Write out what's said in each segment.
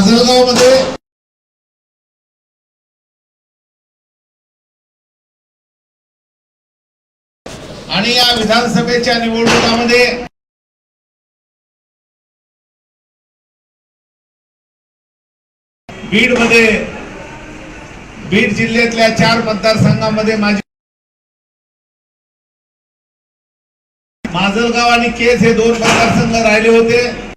मध्ये आणि या विधानसभेच्या निवडणुकामध्ये बीडमध्ये बीड जिल्ह्यातल्या चार मतदारसंघामध्ये माझी माजलगाव आणि केस हे दोन मतदारसंघ राहिले होते.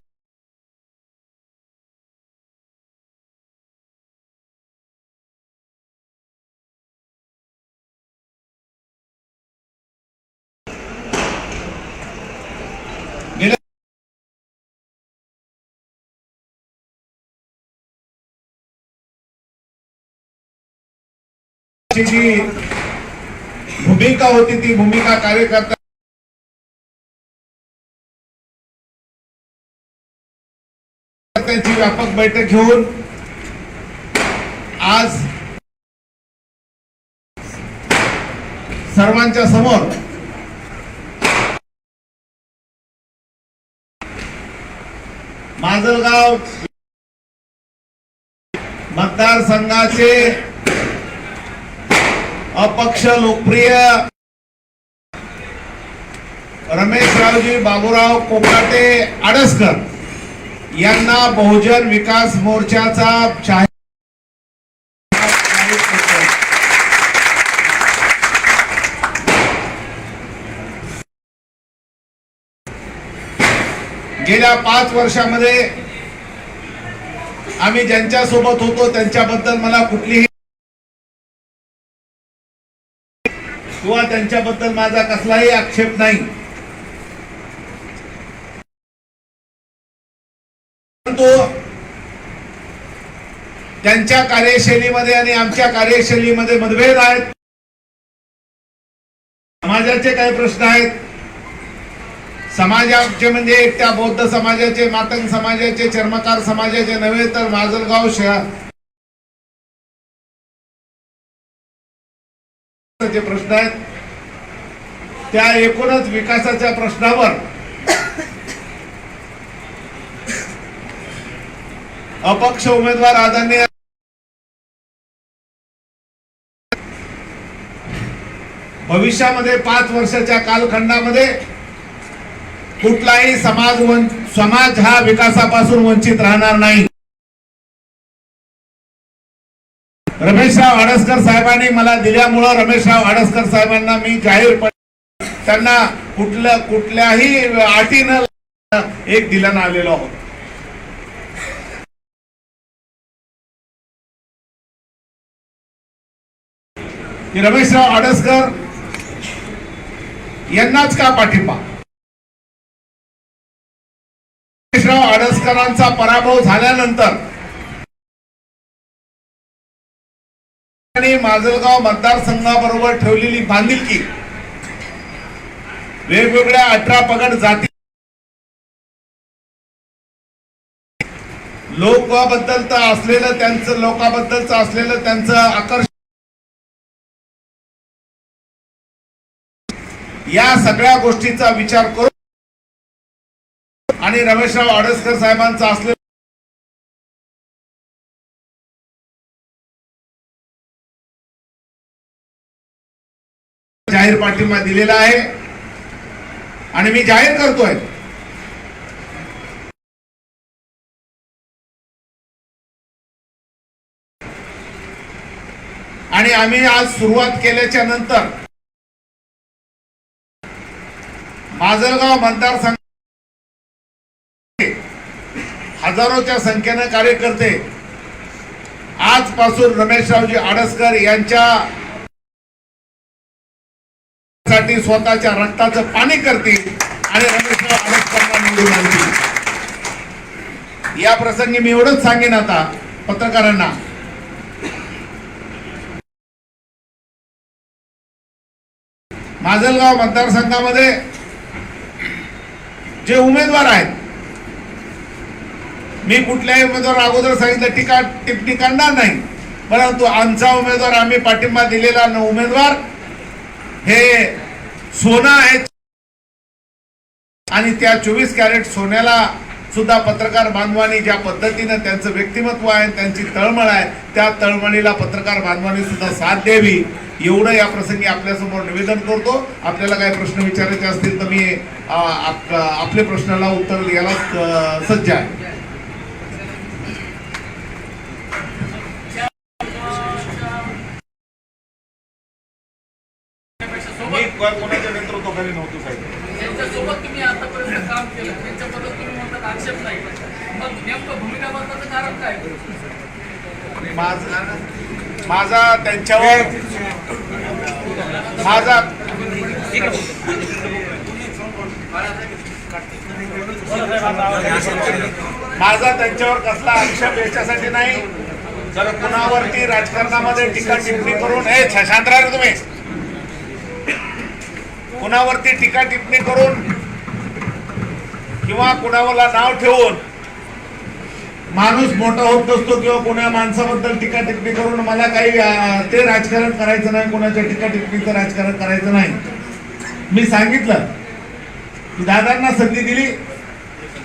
जी भूमिका होती ती भूमिका कार्यकर्ता व्यापक बैठक घेऊन आज सर्वांच्या समोर माजलगाव मतदारसंघाचे अपक्ष लोकप्रिय रमेशरावजी बाबूराव कोकाटे आडसकर यांना बहुजन विकास मोर्चाचा जाहीर गेल्या पाच वर्षामध्ये आम्ही ज्यांच्या सोबत होतो त्यांच्याबद्दल मला कुठलीही किंवा त्यांच्याबद्दल माझा कसलाही आक्षेप नाही. परंतु त्यांच्या कार्यशैलीमध्ये आणि आमच्या कार्यशैलीमध्ये मतभेद आहेत. समाजाचे काही प्रश्न आहेत. समाजाचे म्हणजे एकट्या बौद्ध समाजाचे मातंग समाजाचे चर्मकार समाजाचे नव्हे तर माजलगाव शहर. जे प्रश्न आहेत त्या एकूणच विकासाच्या प्रश्नावर अपक्ष उमेदवार आदरणीय भविष्यामध्ये पाच वर्षाच्या कालखंडामध्ये कुठलाही समाज वन समाज हा विकासापासून वंचित राहणार नाही. रमेशराव आडसकर साहेबांनी मला दिल्यामुळं रमेशराव आडसकर साहेबांना मी जाहीरपणे त्यांना कुठल्या कुठल्याही अटीनं एक दिल्यानं आलेलो आहोत की रमेशराव आडसकर यांनाच का पाठिंबा? रमेशराव आडसकरांचा पराभव झाल्यानंतर आणि माजलगाव मतदारसंघाबरोबर ठेवलेली बांधिलकी. वेगवेगळ्या अठरा पगड जाती लोकाबद्दल तर असलेलं त्यांचं लोकाबद्दलचं असलेलं त्यांचं आकर्षण या सगळ्या गोष्टीचा विचार करून आणि रमेशराव आडसकर साहेबांचा असलेलं जाहीर पाठिंबा दिलेला आहे. आणि मी जाहीर करतोय. आणि आम्ही आज सुरुवात केल्याच्यानंतर माजलगाव मतदारसंघ हजारोच्या संख्येनं कार्यकर्ते आजपासून रमेशरावजी आडसकर यांच्या साठी स्वतःच्या रक्ताचं पाणी करतील आणि रमेशराव निवडून आणतील. या प्रसंगी मी एवढंच सांगेन आता पत्रकारांना. माजलगाव मतदारसंघामध्ये जे उमेदवार आहेत मी कुठल्याही उमेदवार अगोदर सांगितलं टीका टिप्पणी करणार नाही. परंतु आमचा उमेदवार आम्ही पाठिंबा दिलेला उमेदवार हे सोनं आहे. आणि त्या चोवीस कॅरेट सोन्याला सुद्धा पत्रकार बांधवांनी ज्या पद्धतीनं त्यांचं व्यक्तिमत्व आहे त्यांची तळमळ आहे त्या तळमळीला पत्रकार बांधवांनी सुद्धा साथ द्यावी. एवढं या प्रसंगी आपल्यासमोर निवेदन करतो. आपल्याला काही प्रश्न विचारायचे असतील तर मी आपल्या आपले प्रश्नाला उत्तर द्यायला सज्ज आहे. मी नेतृत्वाखाली नव्हतो साहेब त्यांच्यासोबत तुम्ही आतापर्यंत काम केलं. त्यांच्याबद्दल तुम्ही म्हणतात आक्षेप नाही. मग नेमकं भूमिका बदलाचं कारण काय? माझा माझा त्यांच्यावर माझा माझा त्यांच्यावर कसला आक्षेप याच्यासाठी नाही. जर कुणावरती राजकारणामध्ये टीका टिप्पणी करून हे शांत राहा रे तुम्ही. कुणावरती टीका टिप्पणी करून किंवा कुणावरला नाव ठेवून माणूस मोठा होत नसतो किंवा कोणा माणसाबद्दल टीका टिप्पणी करून मला काही ते राजकारण करायचं नाही कोणाच्या टीका टिप्पणीचं राजकारण करायचं नाही. मी सांगितलं की दादांना संधी दिली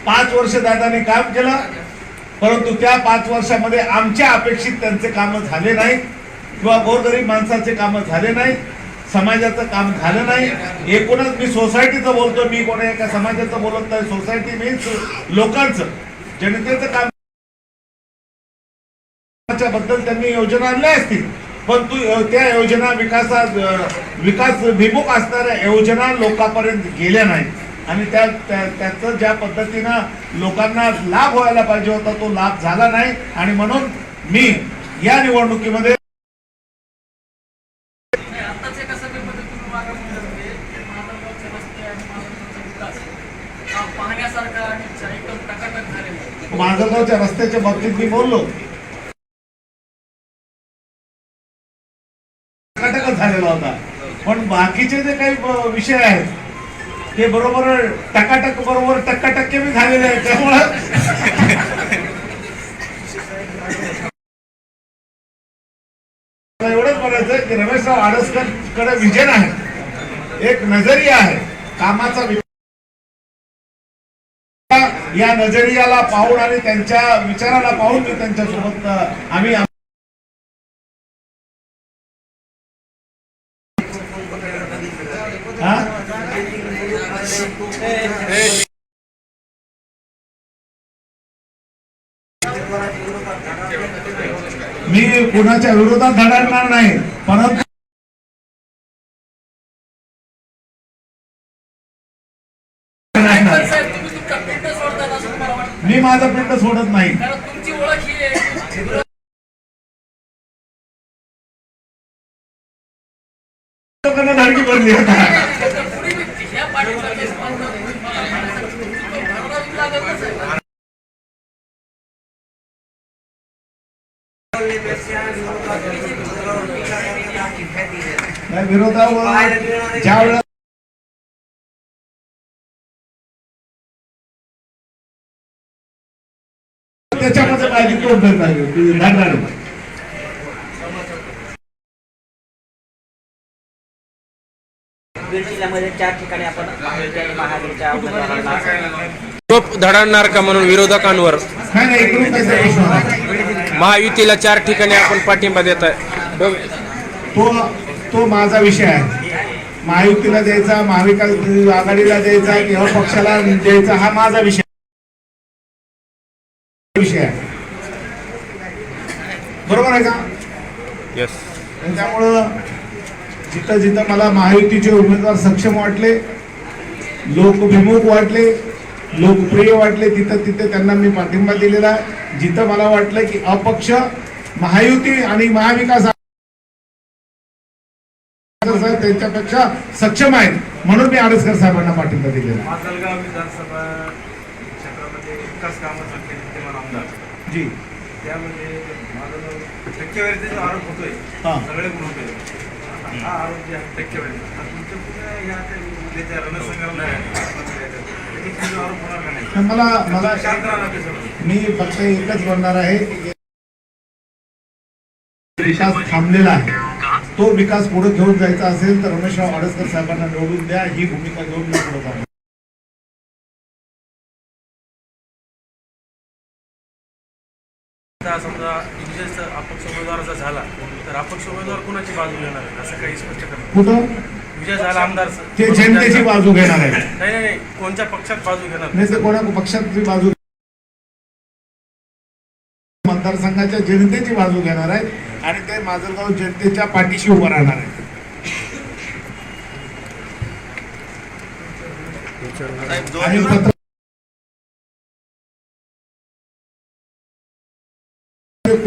पाच वर्ष दादाने काम केलं परंतु त्या पाच वर्षामध्ये आमच्या अपेक्षित त्यांचे कामं झाले नाही किंवा गोरगरीब माणसाचे कामं झाले नाही. समाजाचं काम झालं नाही. एकूणच मी सोसायटीचं बोलतो. मी कोणा एका समाजाचं बोलत नाही. सोसायटी मीन्स लोकांचं. जनतेचं कामबद्दल त्यांनी योजना आणल्या असतील. परंतु त्या योजना विकासात विकास विमुख असणाऱ्या योजना लोकांपर्यंत गेल्या नाही आणि त्या त्या- त्याचं ज्या पद्धतीनं लोकांना लाभ व्हायला पाहिजे होता तो लाभ झाला नाही. आणि म्हणून मी या निवडणुकीमध्ये नाही, आत्ताच एका सभेमध्ये तुम्ही मागं म्हणलं होते की माधवगावचे रस्ते आणि माधवगावचा विकास हा पाहण्यासारखा आणि एकदम टकाटक झालेला आहे. माजलगावच्या रस्त्याच्या बाबतीत मी बोललो. कटकच झालेला होता. पण बाकीचे जे काही विषय आहेत ते बरोबर टकाटक बरोबर टक्काटक्के बी झालेले आहेत. त्यामुळं एवढंच म्हणायचं की रमेशराव आडसकरकडे विजन आहे. एक नजरिया आहे. कामाचा या नजरियाला पाहून आणि त्यांच्या विचाराला पाहून मी त्यांच्यासोबत आम्ही मी कुणाच्या विरोधात धडकणार नाही परंतु तर साहेब तुम्ही तुमचा पिंड सोडतात असं तुम्हाला वाटतं मी माझा पिंड सोडत नाही. कारण तुमची ओळख ही धडकी पडली आता. त्याच्या पुढे ठिकाणी आपण महायुती आणि महाआघाडीच्या उमेदवारांना टोप धडाडणार का म्हणून विरोधकांवर? नाही नाही? महायुतीला चार ठिकाणी आपण पाठिंबा देत आहे. तो तो माझा विषय आहे. महायुतीला द्यायचा महाविकास आघाडीला द्यायचा किंवा पक्षाला द्यायचा हा माझा विषय विषय आहे. बरोबर आहे का? येस त्यामुळं जिथं जिथं मला महायुतीचे उमेदवार सक्षम वाटले लोकभिमुख वाटले लोकप्रिय वाटले तिथं तिथे त्यांना मी पाठिंबा दिलेला आहे. जिथं मला वाटलं की अपक्ष महायुती आणि महाविकास आघाडी साहेब त्यांच्यापेक्षा सक्षम आहेत. म्हणून मी आडसकर साहेबांना पाठिंबा दिलेला जी. त्यामध्ये माझं टक्केवारीचा आरोप होतोय. सगळे गुण होतोय. हा आरोप जे आहे तुमच्यापुढे ह्या त्या आरोप होणार का नाही? मला मला शांत राहणार मी फक्त एकच म्हणणार आहे. विकास थांबलेला आहे. तो विकास पुढे घेऊन जायचा असेल तर रमेशराव आडसकर साहेबांना निवडून द्या. ही भूमिका घेऊन मी पुढे समजा विजय अपक्ष उमेदवाराचा झाला तर अपक्ष उमेदवार कुणाची बाजू घेणार आहे असं काही स्पष्ट करा कुठं? विजय झाला आमदार ते जनतेची बाजू घेणार आहे नाही नाही नाही. कोणत्या पक्षात बाजू घेणार? नाही तर कोणा पक्षाची बाजू मतदारसंघाच्या जनतेची बाजू घेणार आहे आणि ते माजलगाव जनतेच्या पाठीशी उभं राहणार आहे आणि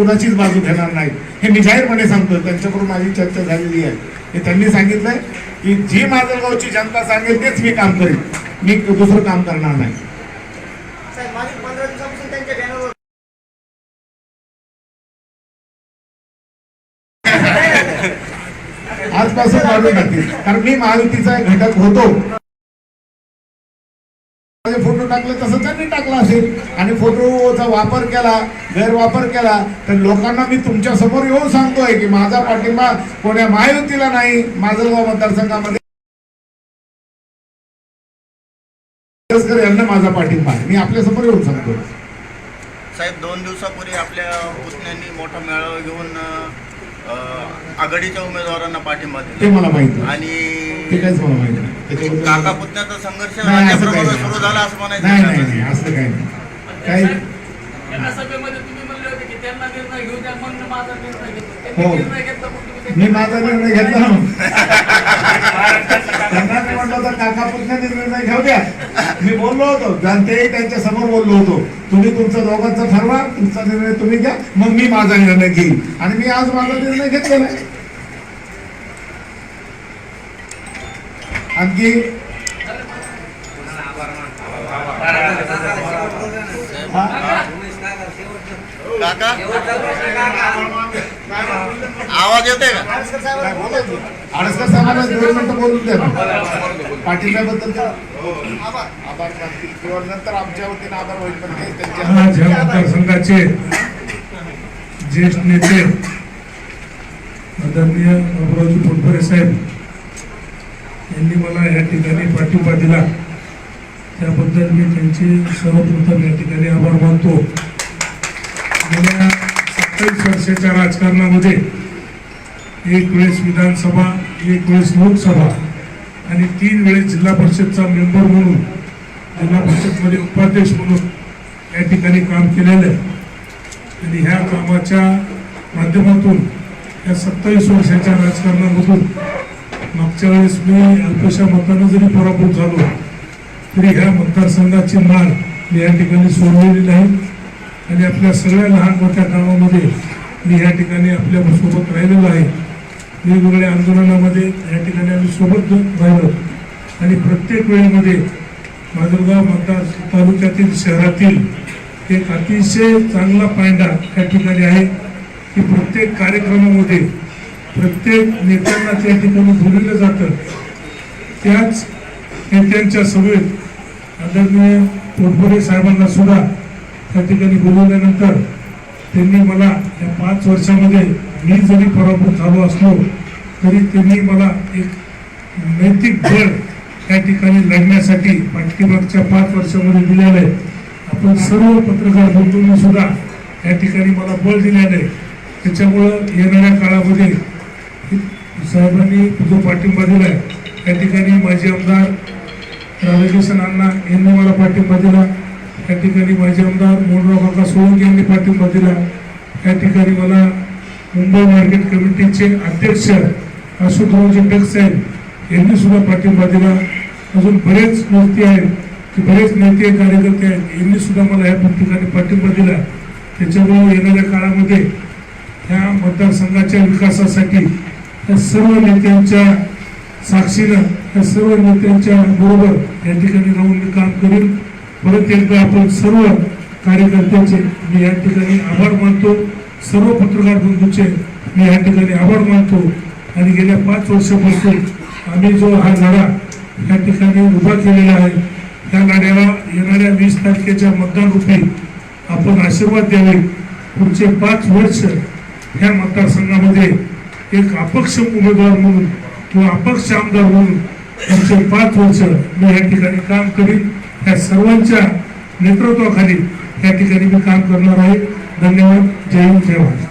कुणाचीच बाजू घेणार नाही. हे मी जाहीरपणे सांगतो त्यांच्याकडून माझी चर्चा झालेली आहे. हे त्यांनी सांगितलंय की जी माजलगावची जनता सांगेल तेच मी काम करेन. मी दुसरं काम करणार नाही. आजपासून काढून टाकतील कारण मी महायुतीचा घटक होतो. माझे फोटो टाकले तसं त्यांनी टाकला असेल. आणि फोटोचा वापर केला गैरवापर केला तर लोकांना मी तुमच्यासमोर येऊन सांगतोय की माझा पाठिंबा कोण्या महायुतीला नाही माजलगाव मतदारसंघामध्ये. यांना माझा पाठिंबा आहे. मी आपल्यासमोर येऊन सांगतो साहेब दोन दिवसापूर्वी आपल्या पुतण्यांनी मोठा मेळावा घेऊन आघाडीच्या उमेदवारांना पाठिंबा ते दिला मला माहिती. आणि ते काहीच मला माहिती नाही त्याच्याबद्दल काका मला- पुतण्याचा संघर्ष नाही, असं काही राज्याप्रमाणे नाही. सुरू झाला असं म्हणायचं नाही? नाही. नाही असं काही नाही. पण काही साहेब, एका सभेमध्ये तुम्ही म्हणले होते की त्यांना निर्णय घेऊ द्या मग माझा निर्णय घेतो त्यांनी हो. निर्णय घेतला मग तुम्ही मी ते- माझा निर्णय घेतला ना त्यांना मी म्हटलं होतं काका पुतण्याने निर्णय घेऊ द्या. मी बोललो होतो जनतेही त्यांच्यासमोर बोललो होतो. तुम्ही तुमचं दोघांचं ठरवा तुमचा निर्णय तुम्ही घ्या मग मी माझा निर्णय घेईन. आणि मी आज माझा निर्णय घेतलेला आहे. आणखी? हा? काका? आवाज येतोय का? आडसकर साहेबांना दोन मिनिटं बोलून द्या. पाठिंब्याबद्दल तर आभार किंवा नंतर आमच्या वतीनं आभार होईल पण त्यांच्या मतदारसंघाचे ज्येष्ठ नेते आदरणीय बाबुरावजी फुटबरे साहेब यांनी मला या ठिकाणी पाठिंबा दिला. त्याबद्दल मी त्यांचे सर्वप्रथम या ठिकाणी आभार मानतो. गेल्या सत्तावीस वर्षाच्या राजकारणामध्ये एक वेळेस विधानसभा एक वेळेस लोकसभा आणि तीन वेळेस जिल्हा परिषदचा मेंबर म्हणून जिल्हा परिषदमध्ये उपाध्यक्ष म्हणून या ठिकाणी काम केलेलं आहे. आणि ह्या कामाच्या माध्यमातून या सत्तावीस वर्षाच्या राजकारणामधून मागच्या वेळेस मी अल्पशा मतानं जरी पराभूत झालो तरी ह्या मतदारसंघाची मान मी या ठिकाणी सोडलेली नाही. आणि आपल्या सगळ्या लहान मोठ्या कामामध्ये मी या ठिकाणी आपल्यासोबत राहिलेलो आहे. वेगवेगळ्या आंदोलनामध्ये या ठिकाणी आम्ही सोबत राहिलो. आणि प्रत्येक वेळेमध्ये माजलगाव मतदार तालुक्यातील शहरातील एक अतिशय चांगला पायंडा या ठिकाणी आहे की प्रत्येक कार्यक्रमामध्ये प्रत्येक नेत्यांना त्या ठिकाणी बोलवलं जातं. त्याच नेत्यांच्या सभेत आदरणीय पोटभरे साहेबांना सुद्धा त्या ठिकाणी बोलवल्यानंतर त्यांनी मला या पाच वर्षामध्ये मी जरी पराभूत झालो असलो तरी त्यांनी मला एक नैतिक बळ त्या ठिकाणी लढण्यासाठी पाठीमागच्या पाच वर्षामध्ये दिलेलं आहे. आपण सर्व पत्रकार बंधूंनी सुद्धा या ठिकाणी मला बळ दिल्याने त्याच्यामुळं येणाऱ्या काळामध्ये साहेबांनी जो पाठिंबा दिला आहे त्या ठिकाणी माजी आमदार राधाकृष्ण अण्णा यांनी मला पाठिंबा दिला. त्या ठिकाणी माजी आमदार मोहनराव काका सोळंकी यांनी पाठिंबा दिला. त्या ठिकाणी मला मुंबई मार्केट कमिटीचे अध्यक्ष अशोकरावजी टेक साहेब यांनी सुद्धा पाठिंबा दिला. अजून बरेच व्यक्ती आहेत की बरेच नेते कार्यकर्ते आहेत यांनी सुद्धा मला या ठिकाणी पाठिंबा दिला. त्याच्यामुळे येणाऱ्या काळामध्ये ह्या मतदारसंघाच्या विकासासाठी या सर्व नेत्यांच्या साक्षीनं या सर्व नेत्यांच्या बरोबर या ठिकाणी राहून मी काम करीन. परत एकदा आपण सर्व कार्यकर्त्यांचे मी या ठिकाणी आभार मानतो. सर्व पत्रकार बंधूचे मी या ठिकाणी आभार मानतो. आणि गेल्या पाच वर्षापासून आम्ही जो हा लढा या ठिकाणी उभा केलेला आहे त्या लढ्याला येणाऱ्या वीस तारखेच्या मतदानरूपी आपण आशीर्वाद द्यावे. पुढचे पाच वर्ष ह्या मतदारसंघामध्ये एक अपक्ष उमेदवार म्हणून किंवा अपक्ष आमदार म्हणून पुढचे पाच वर्ष मी या ठिकाणी काम करीन. या सर्वांच्या नेतृत्वाखाली या ठिकाणी मी काम करणार आहे. धन्यवाद. जय हिंद जय भारत.